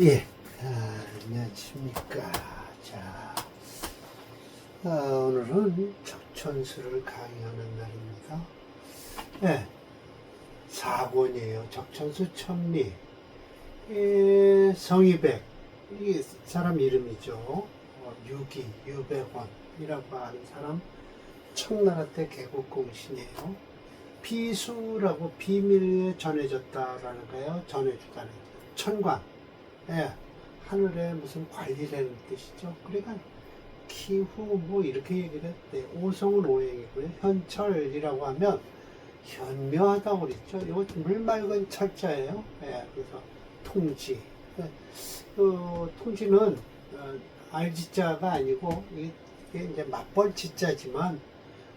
예, 아, 안녕하십니까. 자, 아, 오늘은 적천수를 강의하는 날입니다. 예, 4권이에요. 적천수 천리. 예, 성희백. 이게 사람 이름이죠. 어, 유기, 유백원이라고 하는 사람. 청나라 때 개국공신이에요. 비수라고 비밀에 전해졌다라는 거예요. 전해주다는. 천관. 예, 하늘에 무슨 관리라는 뜻이죠. 그러니까 기후 뭐 이렇게 얘기를 했대. 오성은 오행이고요. 현철이라고 하면 현묘하다고 그랬죠. 이거 물 맑은 철자예요. 예, 그래서 통지. 예, 그 통지는 어, 알지자가 아니고 이게, 이제 맞벌 지자지만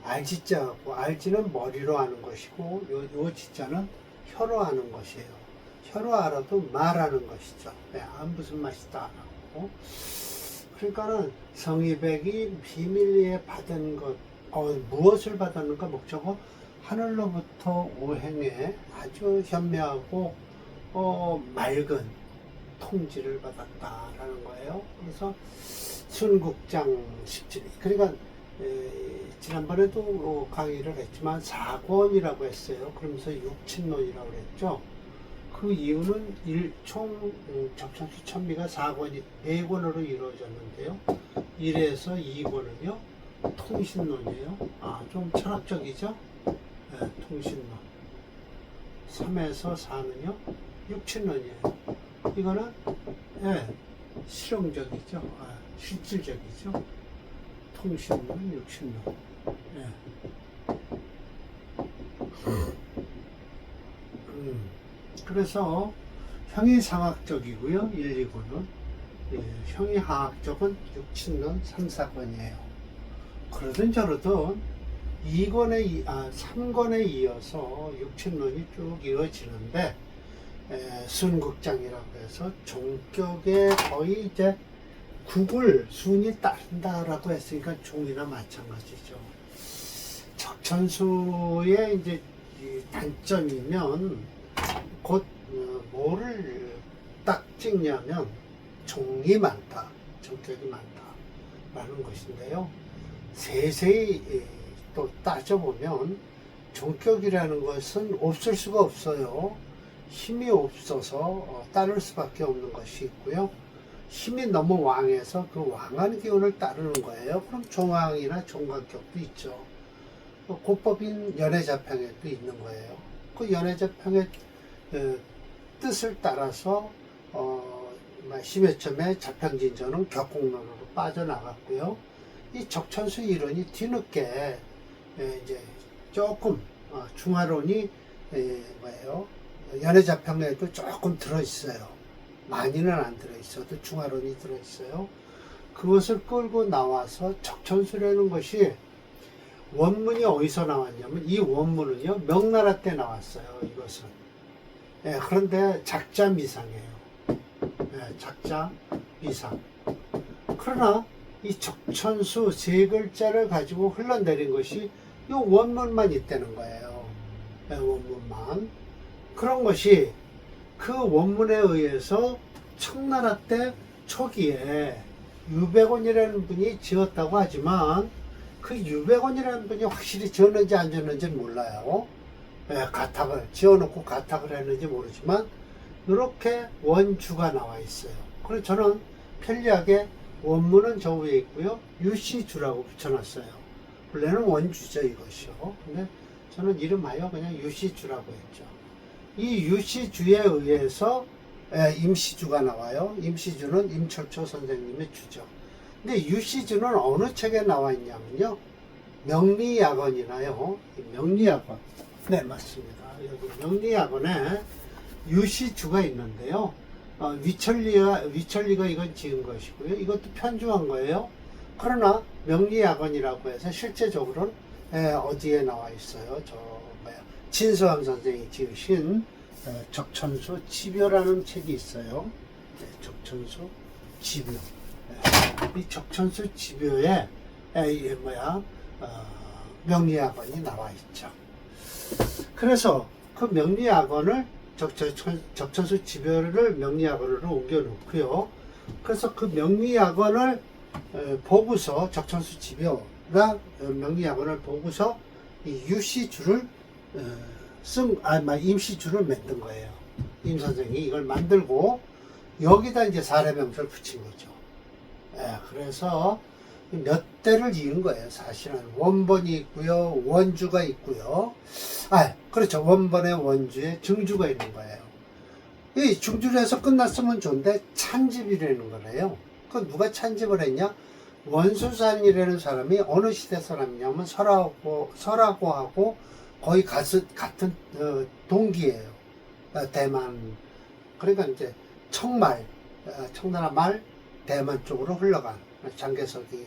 알지자고 알지는 머리로 하는 것이고 요, 요 지자는 혀로 하는 것이에요. 혀로 알아도 말하는 것이죠. 네, 아, 무슨 맛이다. 하고. 그러니까는 성의백이 비밀리에 받은 것, 어, 무엇을 받았는가 목적어 하늘로부터 오행에 아주 현명하고 어, 맑은 통지를 받았다라는 거예요. 그래서 순국장 17. 그러니까 에, 지난번에도 어, 강의를 했지만 사권이라고 했어요. 그러면서 육친론이라고 그랬죠. 그 이유는 일, 총 음, 적천수 천미가 4권이 4권으로 이루어졌는데요. 1에서 2권은요, 통신론이에요. 아, 좀 철학적이죠? 네, 통신론. 3에서 4는요, 육친론이에요. 이거는, 예, 실용적이죠. 아, 실질적이죠. 통신론, 육친론. 예. 음. 그래서 형이 상학적이고요. 1, 2권은. 예, 형이 하학적은 6친론 3, 4권이에요. 그러든 저러든 2권에, 아, 3권에 이어서 6친론이 쭉 이어지는데, 에, 순국장이라고 해서 종격에 거의 이제 국을 순이 따른다라고 했으니까 종이나 마찬가지죠. 적천수의 이제 이 단점이면 곧 어, 뭐를 딱 찍냐면 종이 많다, 종격이 많다 라는 것인데요. 세세히 예, 또 따져보면 종격이라는 것은 없을 수가 없어요. 힘이 없어서 어, 따를 수밖에 없는 것이 있고요. 힘이 너무 왕해서 그 왕한 기운을 따르는 거예요. 그럼 종왕이나 종간격도 있죠. 어, 고법인 연애자평에도 있는 거예요. 그 연애자평의 어, 뜻을 따라서 어, 10여 점의 자평진전은 격공론으로 빠져나갔고요. 이 적천수 이론이 뒤늦게 에, 이제 조금 어, 중화론이 에, 뭐예요? 연애자평에도 조금 들어있어요. 많이는 안 들어있어도 중화론이 들어있어요. 그것을 끌고 나와서 적천수라는 것이 원문이 어디서 나왔냐면 이 원문은요 명나라 때 나왔어요 이것은 예, 그런데 작자 미상이에요. 예, 작자 미상. 그러나 이 적천수 세 글자를 가지고 흘러내린 것이 이 원문만 있다는 거예요. 예, 원문만. 그런 것이 그 원문에 의해서 청나라 때 초기에 유백원이라는 분이 지었다고 하지만 그 유백원이라는 분이 확실히 지었는지 안 지었는지는 몰라요. 예, 가탁을 지어놓고 가탁을 했는지 모르지만 이렇게 원주가 나와 있어요. 그래서 저는 편리하게 원문은 저 위에 있고요. 유시주라고 붙여놨어요. 원래는 원주죠 이것이요. 근데 저는 이름하여 그냥 유시주라고 했죠. 이 유시주에 의해서 예, 임시주가 나와요. 임시주는 임철초 선생님의 주죠. 근데 유시주는 어느 책에 나와 있냐면요. 명리학원이나요. 이 명리학원. 네, 맞습니다. 여기 명리학원에 유시주가 있는데요. 어, 위철리가, 위철리가 이건 지은 것이고요. 이것도 편주한 거예요. 그러나 명리학원이라고 해서 실제적으로는 예, 어디에 나와 있어요. 저, 뭐야. 진수함 선생이 지으신 어, 적천수 지묘라는 책이 있어요. 네, 적천수 지묘. 네, 이 적천수 지묘에 에, 이 뭐야 어, 명리학원이 나와 있죠. 그래서 그 명리학원을 적천, 적천 수 지별을 명리학원으로 옮겨놓고요. 그래서 그 명리학원을 에, 보고서 적천수 지별과 어, 명리학원을 보고서 이 유시줄을 어, 쓴, 아, 마, 임시줄을 만든 거예요. 임 선생이 이걸 만들고 여기다 이제 사례명절 붙인 거죠. 예, 그래서 몇 대를 이은 거예요. 사실은 원본이 있고요, 원주가 있고요. 아, 그렇죠. 원본에 원주에 증주가 있는 거예요. 이 중주를 해서 끝났으면 좋은데 찬집이라는 거래요. 그 누가 찬집을 했냐? 원수산이라는 사람이 어느 시대 사람이냐면 설하고 설하고 하고 거의 가스, 같은 어, 동기예요. 어, 대만 그러니까 이제 청말 어, 청나라 말 대만 쪽으로 흘러간 장개석이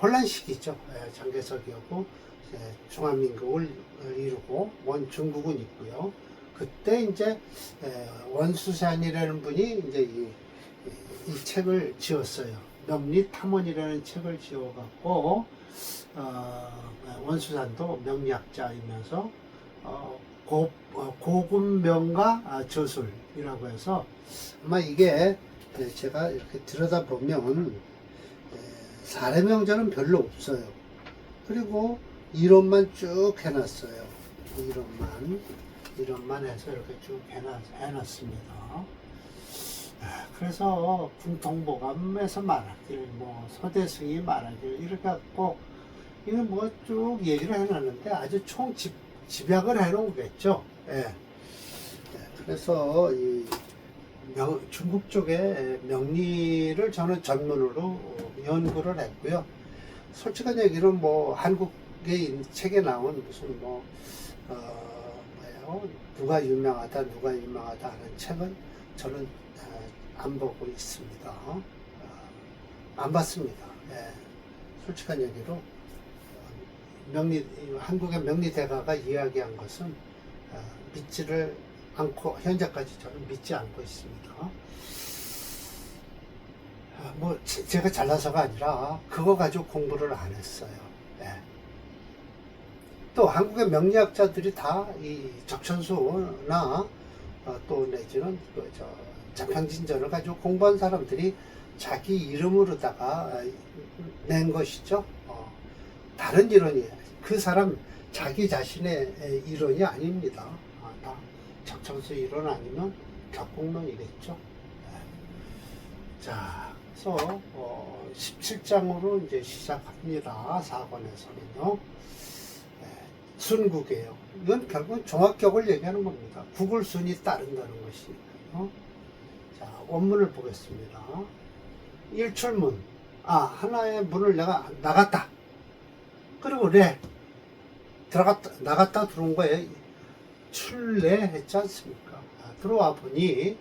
혼란 시기죠. 예, 장개석이었고 이제 중화민국을 이루고 원 중국은 있고요. 그때 이제 에, 원수산이라는 분이 이제 이, 이, 이 책을 지었어요. 명리탐원이라는 책을 지어갖고 어, 원수산도 명리학자이면서 어, 고, 어, 고군명가 아, 저술이라고 해서 아마 이게 에, 제가 이렇게 들여다보면 에, 사례명절은 별로 없어요. 그리고 이론만 쭉 해놨어요. 이론만 이론만 해서 이렇게 쭉 해놨, 해놨습니다. 아, 그래서 군통보감에서 말하길, 뭐 서대승이 말하길 이렇게 갖고 이거 뭐 쭉 얘기를 해놨는데 아주 총 집, 집약을 해놓은 거겠죠. 예. 예, 그래서 이 명, 중국 쪽에 명리를 저는 전문으로 연구를 했고요. 솔직한 얘기로 뭐 있는 책에 나온 무슨 뭐 어, 뭐예요? 누가 유명하다 누가 유명하다 하는 책은 저는 어, 안 보고 있습니다. 어, 안 봤습니다. 예. 솔직한 얘기로 어, 명리 한국의 명리 대가가 이야기한 것은 어, 믿지를 않고 현재까지 저는 믿지 않고 있습니다. 아, 뭐 제- 제가 잘나서가 아니라 그거 가지고 공부를 안 했어요. 예. 또 한국의 명리학자들이 다 이 적천수나 어, 또 내지는 그저 자평진전을 가지고 공부한 사람들이 자기 이름으로다가 어, 낸 것이죠. 어, 다른 이론이에요. 그 사람 자기 자신의 에, 이론이 아닙니다. 아, 다 적천수 이론 아니면 격공론이겠죠. 예. 자, 그래서 어, 17장으로 이제 시작합니다. 4권에서는요. 순국이에요. 이건 결국 종합격을 얘기하는 겁니다. 국을 순이 따른다는 것이니까요. 자, 원문을 보겠습니다. 일출문. 아, 하나의 문을 내가 나갔다. 그리고 레. 들어갔다, 나갔다 들어온 거예요. 출래했지 않습니까? 아, 들어와 보니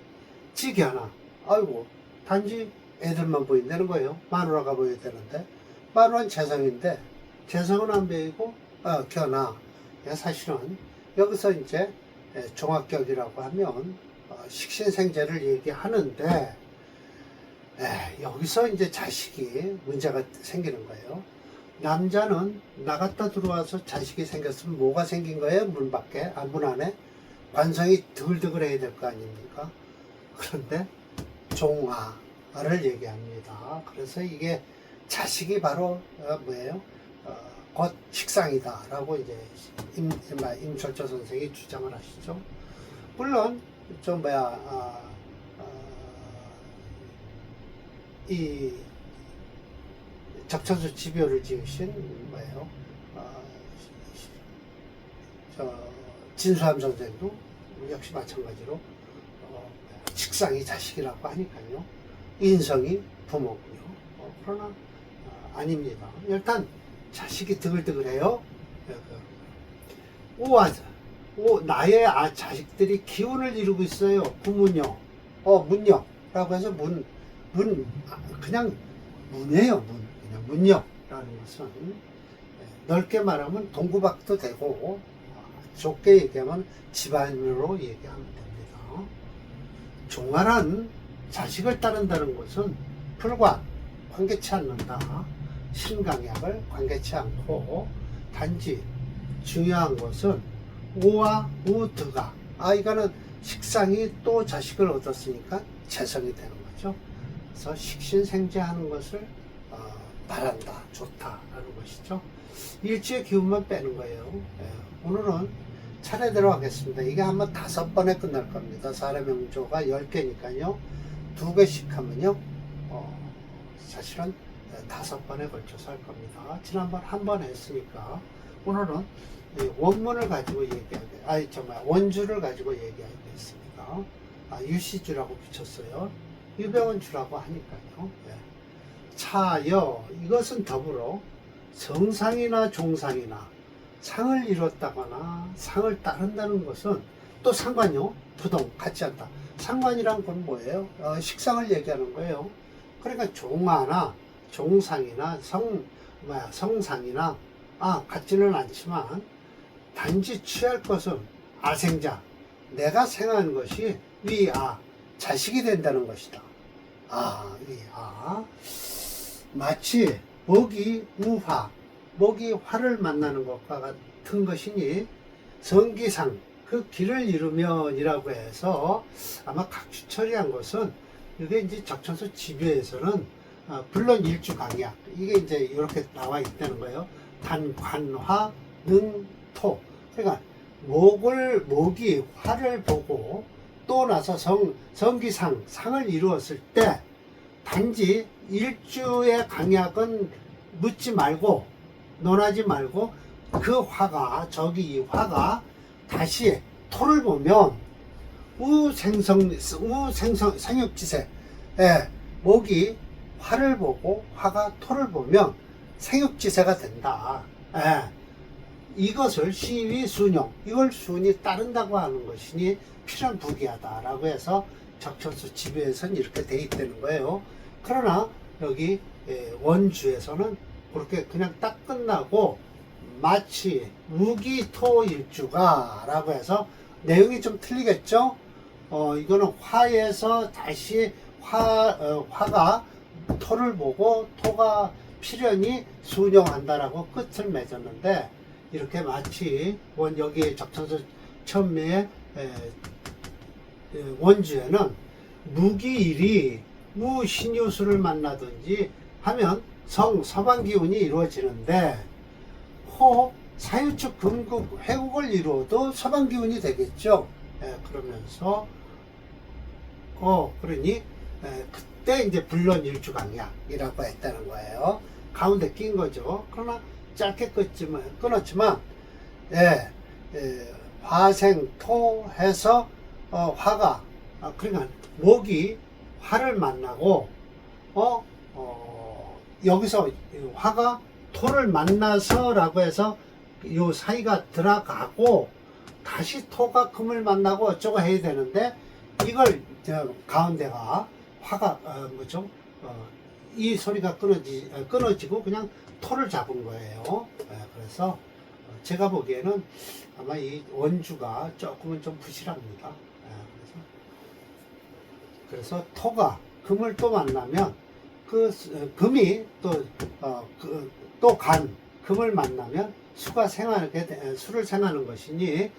지겨나. 아이고, 단지 애들만 보인다는 거예요. 마누라가 보여야 되는데. 마누라는 재성인데, 재성은 안 보이고, 어, 견아. 예, 사실은 여기서 이제 예, 종합격이라고 하면 어, 식신생제를 얘기하는데 예, 여기서 이제 자식이 문제가 생기는 거예요. 남자는 나갔다 들어와서 자식이 생겼으면 뭐가 생긴 거예요? 문 밖에, 아, 문 안에 관성이 드글드글해야 될 거 아닙니까? 그런데 종아 를 얘기합니다. 그래서 이게 자식이 바로 어, 뭐예요? 어, 곧 식상이다라고 이제 임, 임, 임철조 선생이 주장을 하시죠. 물론 좀 뭐야 아, 아, 이 적천수 지묘를 지으신 뭐예요? 아, 저 진수함 선생도 역시 마찬가지로 어, 식상이 자식이라고 하니까요. 인성이 부모고요. 어, 그러나 어, 아닙니다. 일단 자식이 드글드글해요. 오아 오 나의 아 자식들이 기운을 이루고 있어요. 구문요, 어 문역라고 해서 문 문 그냥 문이에요. 문 그냥 문역라는 것은 예, 넓게 말하면 동구박도 되고 아, 좁게 얘기하면 집안으로 얘기하면 됩니다. 종아란 자식을 따른다는 것은 풀과 관계치 않는다. 신강약을 관계치 않고 단지 중요한 것은 우와 우드가 아 이거는 식상이 또 자식을 얻었으니까 재성이 되는 거죠. 그래서 식신생재하는 것을 어, 바란다, 좋다라는 것이죠. 일주의 기운만 빼는 거예요. 예, 오늘은 차례대로 하겠습니다. 이게 아마 다섯 번에 끝날 겁니다. 사람 명조가 열 개니까요. 두 개씩 하면요. 어, 사실은 다섯 번에 걸쳐서 할 겁니다. 지난번 한 번 했으니까 오늘은 이 원문을 가지고 얘기하게, 아니 정말 원주를 가지고 얘기하겠습니다. 아, 유시주라고 붙였어요. 유병원주라고 하니까요. 예. 차여 이것은 더불어 정상이나 종상이나 상을 이뤘다거나 상을 따른다는 것은 또 상관요 부동 같지 않다. 상관이란 건 뭐예요? 어, 식상을 얘기하는 거예요. 그러니까 종아나 종상이나 성 뭐야 성상이나 아 같지는 않지만 단지 취할 것은 아생자 내가 생한 것이 위아 자식이 된다는 것이다. 아 위아 마치 목이 우화 목이 화를 만나는 것과 같은 것이니 성기상 그 길을 이루면이라고 해서 아마 각주 처리한 것은 이게 이제 적천서 지배에서는 어, 물론 일주 강약 이게 이제 이렇게 나와 있다는 거예요. 단관화 능토 그러니까 목을 목이 화를 보고 또 나서 성 성기상 상을 이루었을 때 단지 일주의 강약은 묻지 말고 논하지 말고 그 화가 저기 이 화가 다시 토를 보면 우생성 우생성 생육지세 예, 목이 화를 보고 화가 토를 보면 생육지세가 된다. 예. 이것을 시위 순용 이걸 순이 따른다고 하는 것이니 필연 부기하다라고 해서 적천수 지배에서는 이렇게 돼 있다는 거예요. 그러나 여기 예, 원주에서는 그렇게 그냥 딱 끝나고 마치 무기토일주가 라고 해서 내용이 좀 틀리겠죠? 어, 이거는 화에서 다시 화, 어, 화가 토를 보고 토가 필연히 순용한다라고 끝을 맺었는데 이렇게 마치 원 여기 적천서 에, 원주에는 무기일이 무신유수를 만나든지 하면 성 서방 기운이 이루어지는데 호 사유축 금국 회국을 이루어도 서방 기운이 되겠죠. 예, 그러면서 어 그러니 예, 그때 이제 불론 일주강약이라고 했다는 거예요. 가운데 낀 거죠. 그러나 짧게 끊지만 끊었지만 예, 예, 화생토 해서 어, 화가 아, 그러니까 목이 화를 만나고 어, 어 여기서 화가 토를 만나서라고 해서 요 사이가 들어가고 다시 토가 금을 만나고 어쩌고 해야 되는데 이걸 저 가운데가 화가 어, 뭐죠? 어, 이 소리가 끊어지 어, 끊어지고 그냥 토를 잡은 거예요. 예, 그래서 어, 제가 보기에는 아마 이 원주가 조금은 좀 부실합니다. 예, 그래서 그래서 토가 금을 또 만나면 그 수- 어, 금이 또 또 간 금을 만나면 수가 생하게 되- 수를 생하는 것이니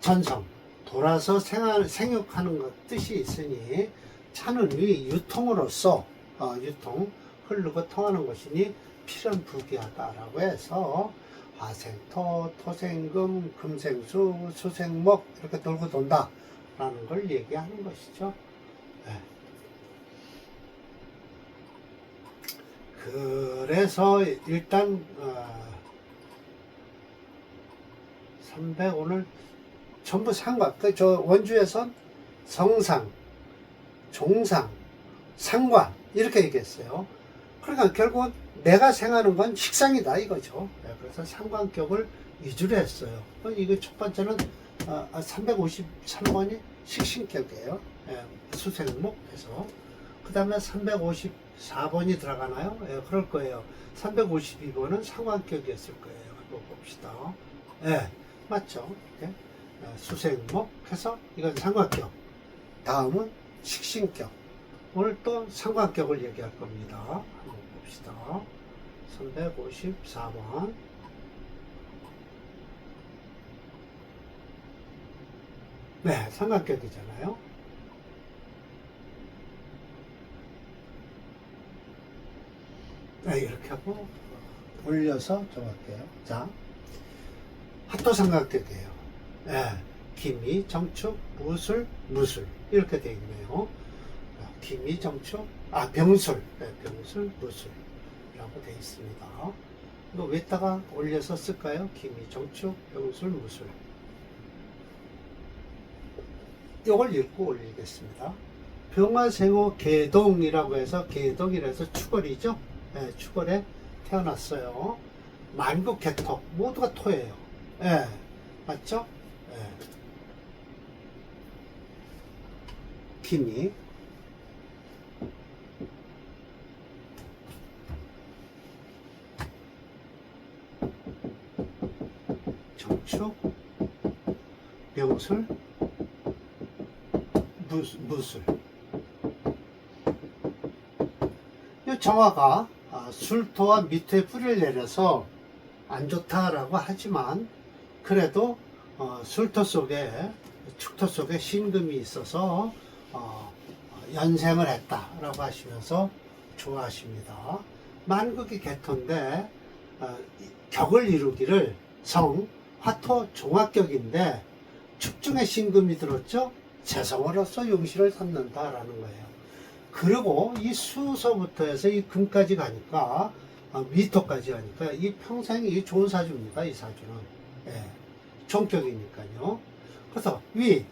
전성 돌아서 생하, 생육하는 것 뜻이 있으니 차는 위 유통으로서 어, 유통 흐르고 통하는 것이니 필연 부기하다라고 해서 화생토, 토생금, 금생수, 수생목 이렇게 돌고 돈다라는 걸 얘기하는 것이죠. 네. 그래서 일단 어, 300 오늘 전부 상관 그저 원주에선 성상, 종상, 상관 이렇게 얘기했어요. 그러니까 결국은 내가 생하는 건 식상이다 이거죠. 네, 그래서 상관격을 위주로 했어요. 어, 이거 첫 번째는 어, 353번이 식신격이에요. 예, 수생목에서 그 다음에 354번이 들어가나요? 예, 그럴 거예요. 352번은 상관격이었을 거예요. 한번 봅시다. 예, 맞죠? 예, 어, 수생목 해서 이건 상관격. 다음은 식신격. 오늘 또 상관격을 얘기할 겁니다. 한번 봅시다. 354번. 네, 삼각격이잖아요. 네, 이렇게 하고 올려서 좀 할게요. 자, 핫도 삼각격이에요. 네, 기미, 정축, 무술, 무술 이렇게 되어 있네요. 자, 기미, 정축, 아 병술, 네, 병술, 무술이라고 되어 있습니다. 이거 왜다가 올려서 쓸까요? 기미, 정축, 병술, 무술. 이걸 읽고 올리겠습니다. 병화생호 개동이라고 해서 개동이라서 추걸이죠. 예, 추걸에 태어났어요. 만국 개토 모두가 토예요. 예, 맞죠? 예. 김이 정축 명술 무술, 무술. 이 정화가 아, 술토와 밑에 뿌리를 내려서 안 좋다라고 하지만 그래도 어, 술토 속에 축토 속에 신금이 있어서 어, 연생을 했다라고 하시면서 좋아하십니다. 만국이 개토인데 어, 이 격을 이루기를 성 화토 종합격인데 축중에 신금이 들었죠. 재성으로서 용시를 삼는다라는 거예요. 그리고 이 수서부터 해서 이 금까지 가니까 아, 미터까지 가니까 이 평생 이 좋은 사주입니다. 이 사주는 예, 종격이니까요. 그래서 위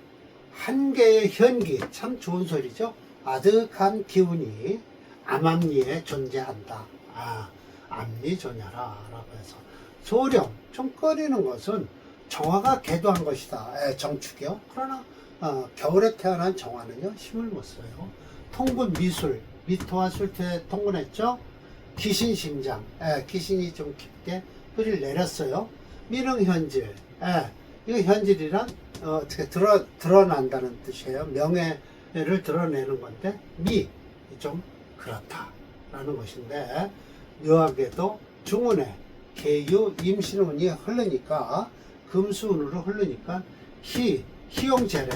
한 개의 현기 참 좋은 소리죠. 아득한 기운이 암암리에 존재한다. 아, 암리 존야라라고 해서 소령 좀 꺼리는 것은 정화가 개도한 것이다. 예, 정축이요. 그러나 어, 겨울에 태어난 정화는요 힘을 못 써요. 통군 미술 미토와 술토에 통군했죠. 귀신 심장, 예, 귀신이 좀 깊게 뿌리를 내렸어요. 미능 현질, 예, 이거 현질이란 어, 어떻게 드러 드러난다는 뜻이에요. 명예를 드러내는 건데 미 좀 그렇다라는 것인데 묘하게도 중운에 개유 임신운이 흐르니까 금수운으로 흐르니까 희 희용재래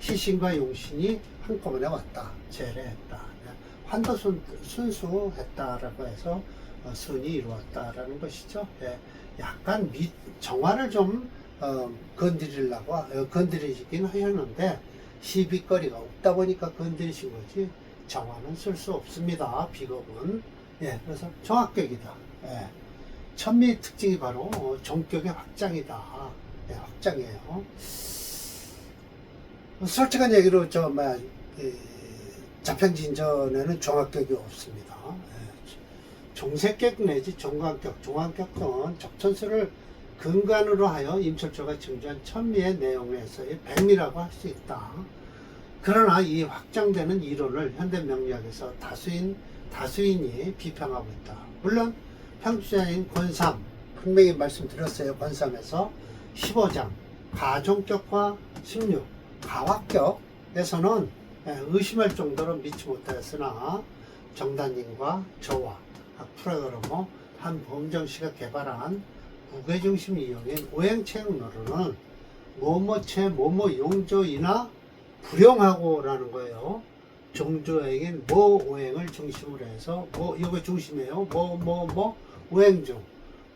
예, 희신과 용신이 한꺼번에 왔다 재래했다 예, 환도순 순수했다라고 해서 어, 순이 이루었다라는 것이죠. 예, 약간 미, 정화를 좀 어, 건드리려고 어, 건드리시긴 하셨는데 시비거리가 없다 보니까 건드리신 거지 정화는 쓸 수 없습니다. 비겁은 예, 그래서 정합격이다. 예. 천미 특징이 바로 어, 종격의 확장이다. 예, 확장이에요. 솔직한 얘기로 저 뭐야 이, 자평진전에는 종합격이 없습니다. 예, 종색격 내지 종합격, 종합격은 적천수를 근간으로 하여 임철조가 증주한 천미의 내용에서의 백미라고 할 수 있다. 그러나 이 확장되는 이론을 현대 명리학에서 다수인 다수인이 비평하고 있다. 물론 평주자인 권삼 분명히 말씀드렸어요. 권삼에서 15장 가종격과 16 가학격에서는 예, 의심할 정도로 믿지 못하였으나 정단님과 저와 프로그래머 한범정 씨가 개발한 무게중심 이용인 오행체육론은 뭐뭐체 뭐뭐 용조이나 불용하고라는 거예요. 종조행인 뭐 오행을 중심으로 해서 뭐 이거 중심이에요. 뭐 뭐 뭐 오행 중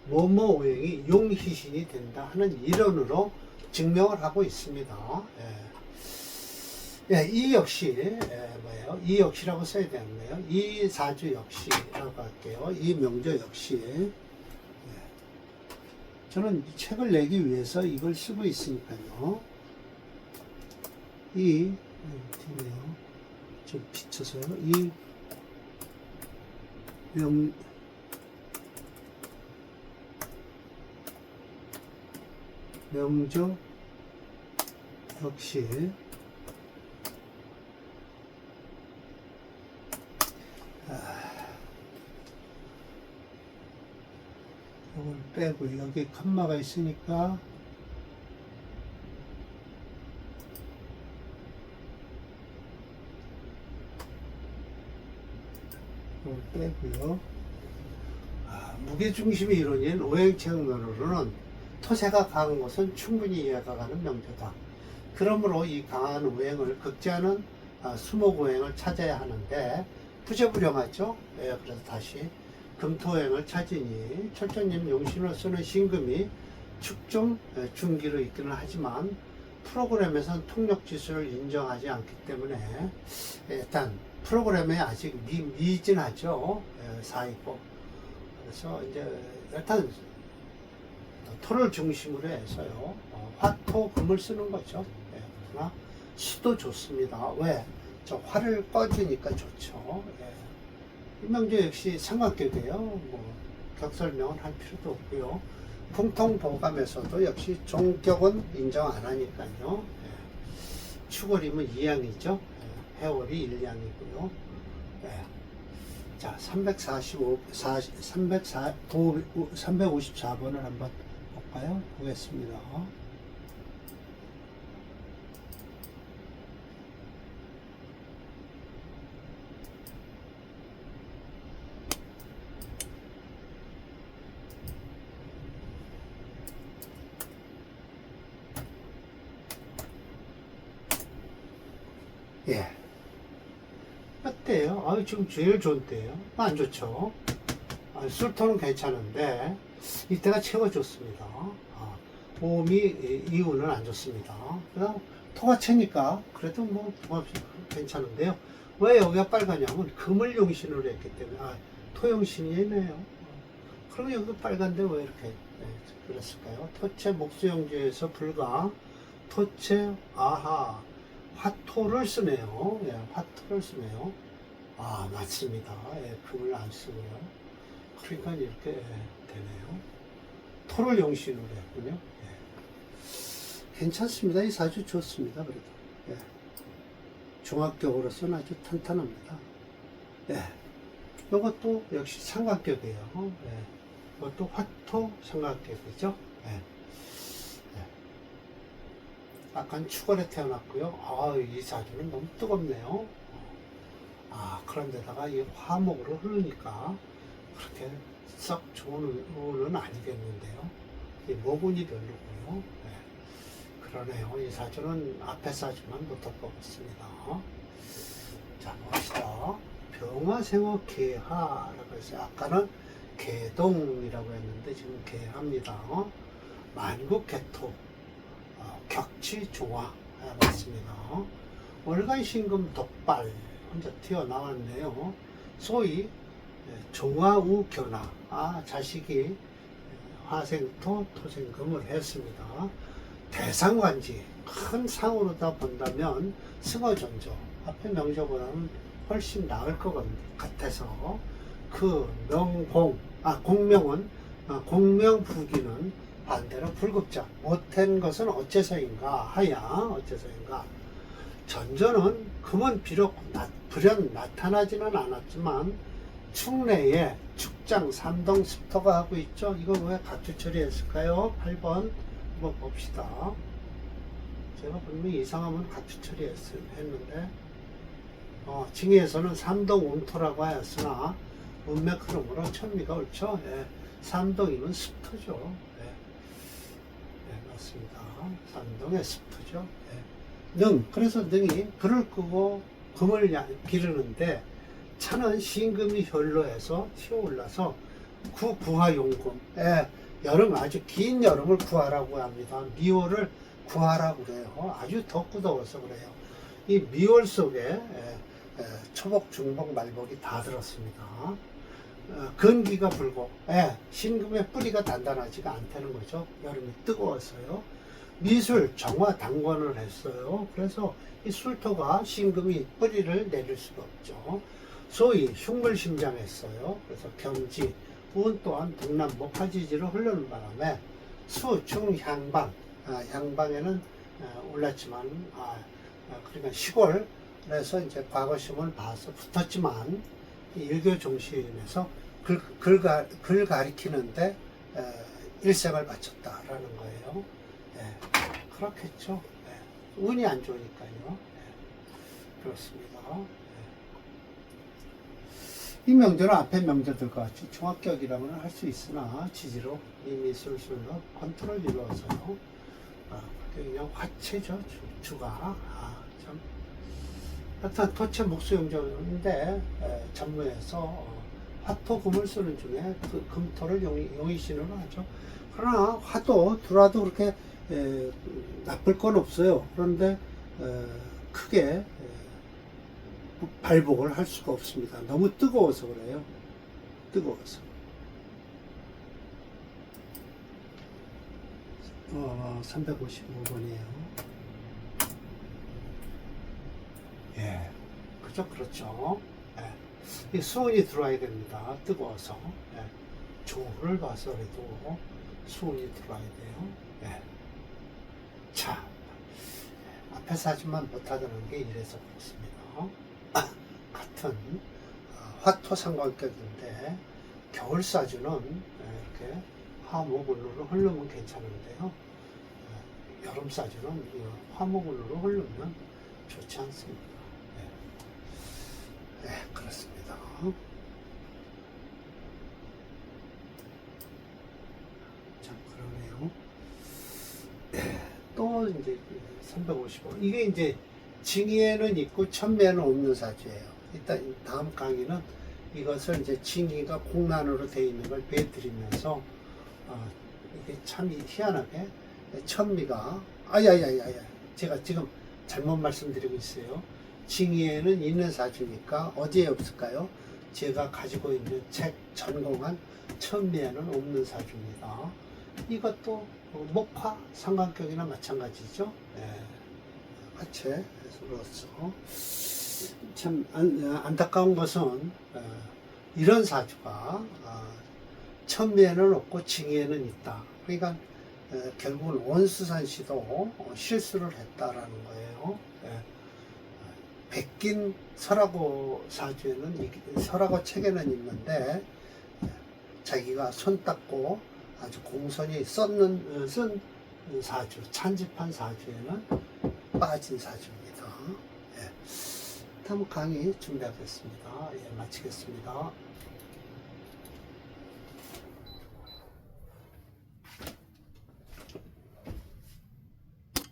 뭐뭐 오행이 용희신이 된다 하는 이론으로 증명을 하고 있습니다. 예. 예, 이 역시 예, 뭐예요? 이 역시라고 써야 되겠네요. 이 사주 역시라고 할게요. 이 명조 역시 예. 저는 이 책을 내기 위해서 이걸 쓰고 있으니까요. 이 뒤네요. 좀 비춰서요. 이 명, 명조 역시 이걸 빼고 여기 컴마가 있으니까 이걸 빼고요. 아, 무게중심의 이론인 오행체형론으로는 토세가 강한 것은 충분히 이해가 가는 명표다. 그러므로 이 강한 우행을 극제하는 아, 수목우행을 찾아야 하는데 부재불량하죠. 예, 그래서 다시 금토행을 찾으니 철저님 용신을 쓰는 신금이 축중 예, 중기로 있기는 하지만 프로그램에서는 통력 지수를 인정하지 않기 때문에 일단 프로그램에 아직 미, 미진하죠. 예, 사이고 그래서 이제 일단 토를 중심으로 해서요. 어, 화토 금을 쓰는 거죠. 예, 그러나 수도 좋습니다. 왜? 저 화를 꺼주니까 좋죠. 예. 임명조 역시 삼각격이에요. 뭐 격설명은 할 필요도 없고요. 풍통보감에서도 역시 종격은 인정 안 하니까요. 예. 추월이면 2양이죠. 예. 해월이 1양이고요. 예. 자, 345, 40, 304, 354번을 한번 볼까요? 보겠습니다. 예. 몇 대요? 아, 지금 제일 좋은 때예요. 안 좋죠. 아, 술토는 괜찮은데 이때가 최고 좋습니다. 아, 보험이 이유는 안 좋습니다. 그다음 토가 채니까 그래도 뭐 괜찮은데요. 왜 여기가 빨가냐면 금을 용신으로 했기 때문에 아, 토용신이네요. 그럼 여기 빨간데 왜 이렇게 네, 그랬을까요? 토체 목수용지에서 불가 토체 아하 화토를 쓰네요. 예, 화토를 쓰네요. 아, 맞습니다. 예, 금을 안 쓰고요. 그러니까 이렇게 예, 되네요. 토를 용신으로 했군요. 예. 괜찮습니다. 이 사주 좋습니다. 그래도. 예. 종합격으로서는 아주 탄탄합니다. 예. 이것도 역시 삼각격이에요. 예. 이것도 화토 삼각격이죠. 예. 약간 추월에 태어났고요. 아, 이 사주는 너무 뜨겁네요. 아, 그런데다가 이 화목으로 흐르니까 그렇게 썩 좋은 운은 아니겠는데요. 이 모군이 별로고요. 네. 그러네요. 이 사주는 앞에 사주만 붙어보겠습니다. 자, 봅시다. 병화생어 개하라고 해서 아까는 개동이라고 했는데 지금 개합니다. 만국 개토. 어, 격치 조화 아, 맞습니다. 월간 신금 독발 혼자 튀어나왔네요. 소위 예, 종화우 견화. 아 자식이 예, 화생토 토생금을 했습니다. 대상관지 큰 상으로다 본다면 승어전조. 앞에 명조보다는 훨씬 나을 것 같아서 그 명공 아 공명은 아, 공명부기는 반대로 불급자. 못한 것은 어째서인가? 하야 어째서인가? 전전은 금은 비록 나, 불연 나타나지는 않았지만 충내에 축장 삼동 습터가 하고 있죠 이거 왜 각주 처리했을까요 8번 한번 봅시다 제가 분명히 이상하면 각주 처리했는데 어, 징에서는 삼동 운토라고 하였으나 문맥 흐름으로 천미가 옳죠 예. 삼동이면 습터죠 예. 네, 맞습니다. 산동의 습토죠. 네. 능, 그래서 능이 불을 끄고 금을 야- 기르는데 차는 신금이 혈로해서 튀어올라서 구 구하용금. 예, 여름 아주 긴 여름을 구하라고 합니다. 미월을 구하라고 그래요. 아주 덥고 더워서 그래요. 이 미월 속에 예, 예, 초복, 중복, 말복이 다 들었습니다. 어, 건기가 불고 예, 신금의 뿌리가 단단하지가 않다는 거죠. 여름이 뜨거워서요. 미술 정화 당관을 했어요. 그래서 이 술토가 신금이 뿌리를 내릴 수가 없죠. 소위 흉물심장했어요. 그래서 경지, 운 또한 동남 목화지지로 흐르는 바람에 수, 중, 향방, 아, 향방에는 아, 올랐지만 아, 아, 그러니까 시골 그래서 이제 과거심을 봐서 붙었지만 이 일교 종신에서 글, 글, 가, 글 가리키는데 에, 일생을 바쳤다라는 거예요. 예, 그렇겠죠. 예, 운이 안 좋으니까요. 예, 그렇습니다. 예. 이 명절은 앞에 명절들과 같이 종합격이라고는 할 수 있으나 지지로 이미 술술로 컨트롤 이루어서요. 아, 그냥 화채죠 주, 주가 아, 참 하여튼 토체 목수용전인데 에, 전무에서 어, 화토금을 쓰는 중에 그 금토를 용이, 용이신으로 하죠 그러나 화도 들어와도 그렇게 에, 나쁠 건 없어요 그런데 에, 크게 에, 발복을 할 수가 없습니다 너무 뜨거워서 그래요 뜨거워서 어, 355번이에요. 예. 그죠? 그렇죠. 예. 이 수온이 들어와야 됩니다. 뜨거워서. 예. 조를 봐서라도 수온이 들어와야 돼요. 예. 자. 앞에서 하지만 못하다는 게 이래서 그렇습니다. 같은 어, 화토 상관격인데 겨울 사주는 예, 이렇게 화목으로 흐르면 괜찮은데요. 어, 여름 사주는 이 화목으로 흐르면 좋지 않습니다. 네, 네, 그렇습니다. 참 그러네요. 네, 또 이제 355 이게 이제 징의에는 있고 천매는 없는 사주예요. 일단 다음 강의는 이것을 이제 징의가 공란으로 되어 있는 걸 배드리면서 어, 이게 참 희한하게 천미가 아야야야야 제가 지금 잘못 말씀드리고 있어요. 징의에는 있는 사주니까 어디에 없을까요? 제가 가지고 있는 책 전공한 천미에는 없는 사주입니다. 이것도 어, 목화 상관격이나 마찬가지죠. 네. 화채로서 참 안, 안타까운 것은 어, 이런 사주가 어, 천미에는 없고 징에는 있다. 그러니까 에, 결국은 원수산 씨도 어, 실수를 했다라는 거예요. 예. 백긴 설하고 사주에는 이- 설하고 책에는 있는데 예, 자기가 손 닦고 아주 공손히 썼는 어, 쓴 사주 찬집한 사주에는 빠진 사주입니다. 예. 다음 강의 준비하겠습니다. 예, 마치겠습니다.